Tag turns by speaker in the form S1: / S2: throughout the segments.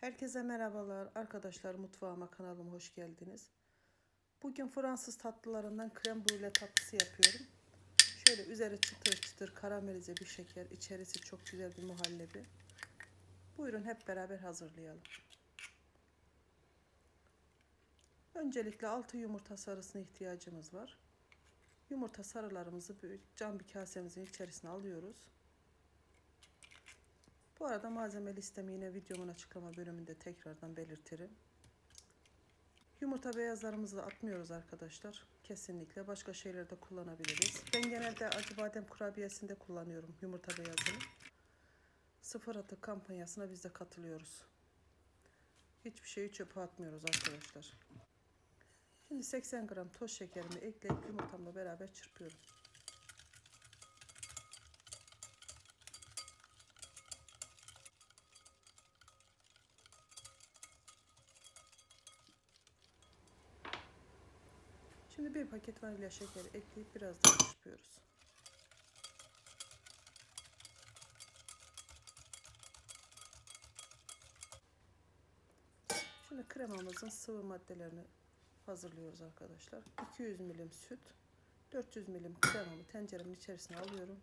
S1: Herkese merhabalar arkadaşlar mutfağıma kanalıma hoş geldiniz. Bugün Fransız tatlılarından krem brûlée tatlısı yapıyorum. Şöyle üzeri çıtır çıtır karamelize bir şeker, içerisi çok güzel bir muhallebi. Buyurun hep beraber hazırlayalım. Öncelikle 6 yumurta sarısına ihtiyacımız var. Yumurta sarılarımızı cam bir kasemizin içerisine alıyoruz. Bu arada malzeme listemi yine videomun açıklama bölümünde tekrardan belirtirim. Yumurta beyazlarımızı atmıyoruz arkadaşlar. Kesinlikle başka şeylerde kullanabiliriz. Ben genelde acı badem kurabiyesinde kullanıyorum yumurta beyazını. Sıfır atık kampanyasına biz de katılıyoruz. Hiçbir şeyi çöpe atmıyoruz arkadaşlar. Şimdi 80 gram toz şekerimi ekleyip yumurtamla beraber çırpıyorum. Şimdi bir paket vanilya şekeri ekleyip biraz daha çırpıyoruz. Şimdi kremamızın sıvı maddelerini hazırlıyoruz arkadaşlar. 200 milim süt, 400 milim kremamı tenceremin içerisine alıyorum.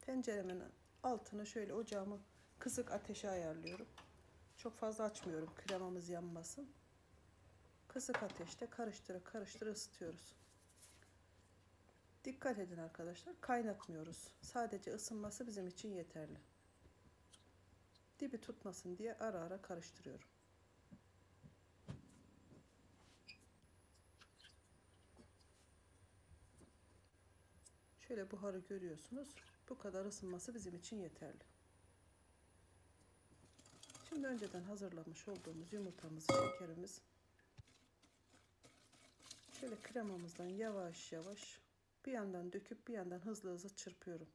S1: Tenceremin altını şöyle ocağımı kısık ateşe ayarlıyorum. Çok fazla açmıyorum kremamız yanmasın. Kısık ateşte karıştıra karıştıra ısıtıyoruz. Dikkat edin arkadaşlar kaynatmıyoruz. Sadece ısınması bizim için yeterli. Dibi tutmasın diye ara ara karıştırıyorum. Şöyle buharı görüyorsunuz. Bu kadar ısınması bizim için yeterli. Şimdi önceden hazırlamış olduğumuz yumurtamız, şekerimiz şöyle kremamızdan yavaş yavaş bir yandan döküp bir yandan hızlı hızlı çırpıyorum.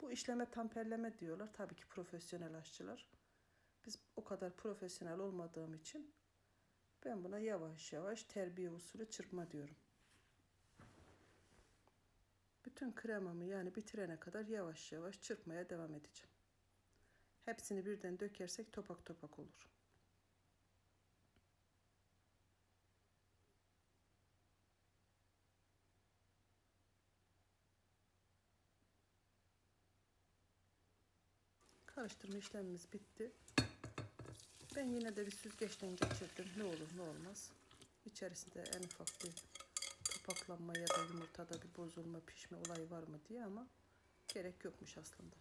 S1: Bu işleme tamperleme diyorlar. Tabii ki profesyonel aşçılar. Biz o kadar profesyonel olmadığım için ben buna yavaş yavaş terbiye usulü çırpma diyorum. Bütün kremamı yani bitirene kadar yavaş yavaş çırpmaya devam edeceğim. Hepsini birden dökersek topak topak olur. Karıştırma işlemimiz bitti. Ben yine de bir süzgeçten geçirdim. Ne olur ne olmaz. İçerisinde en ufak bir topaklanma ya da yumurtada bir bozulma, pişme olayı var mı diye ama gerek yokmuş aslında.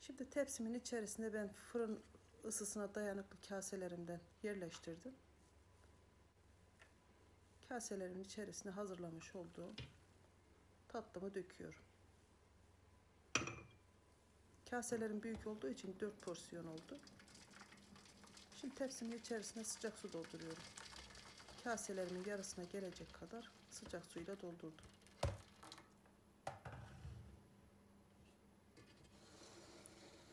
S1: Şimdi tepsimin içerisinde ben fırın ısısına dayanıklı kaselerimden yerleştirdim. Kaselerimin içerisine hazırlamış olduğum tatlımı döküyorum. Kaselerim büyük olduğu için 4 porsiyon oldu. Şimdi tepsimin içerisine sıcak su dolduruyorum. Kaselerimin yarısına gelecek kadar sıcak suyla doldurdum.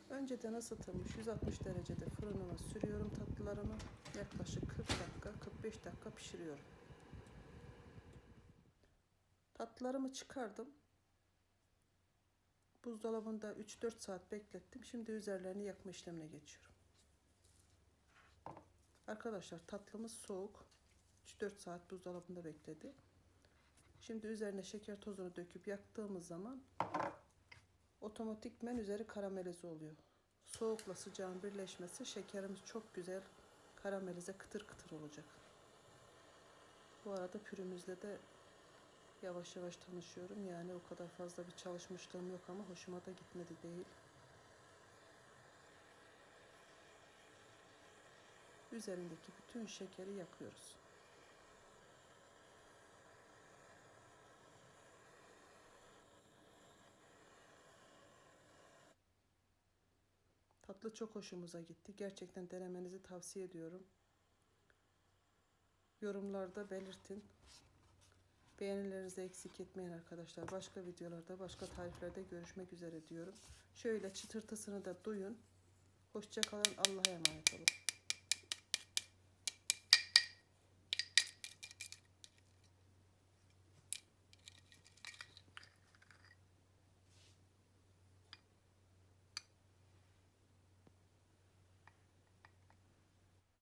S1: Önceden ısıtılmış 160 derecede fırınıma sürüyorum tatlılarımı. Yaklaşık 40 dakika 45 dakika pişiriyorum. Tatlılarımı çıkardım. Buzdolabında 3-4 saat beklettim. Şimdi üzerlerini yakma işlemine geçiyorum. Arkadaşlar tatlımız soğuk. 3-4 saat buzdolabında bekledi. Şimdi üzerine şeker tozunu döküp yaktığımız zaman otomatikmen üzeri karamelize oluyor. Soğukla sıcağın birleşmesi şekerimiz çok güzel karamelize kıtır kıtır olacak. Bu arada pürümüzle de yavaş yavaş tanışıyorum. Yani o kadar fazla bir çalışmışlığım yok ama hoşuma da gitmedi değil. Üzerindeki bütün şekeri yakıyoruz. Tatlı çok hoşumuza gitti. Gerçekten denemenizi tavsiye ediyorum. Yorumlarda belirtin. Beğenilerinizi eksik etmeyin arkadaşlar. Başka videolarda, başka tariflerde görüşmek üzere diyorum. Şöyle çıtırtısını da duyun. Hoşçakalın. Allah'a emanet olun.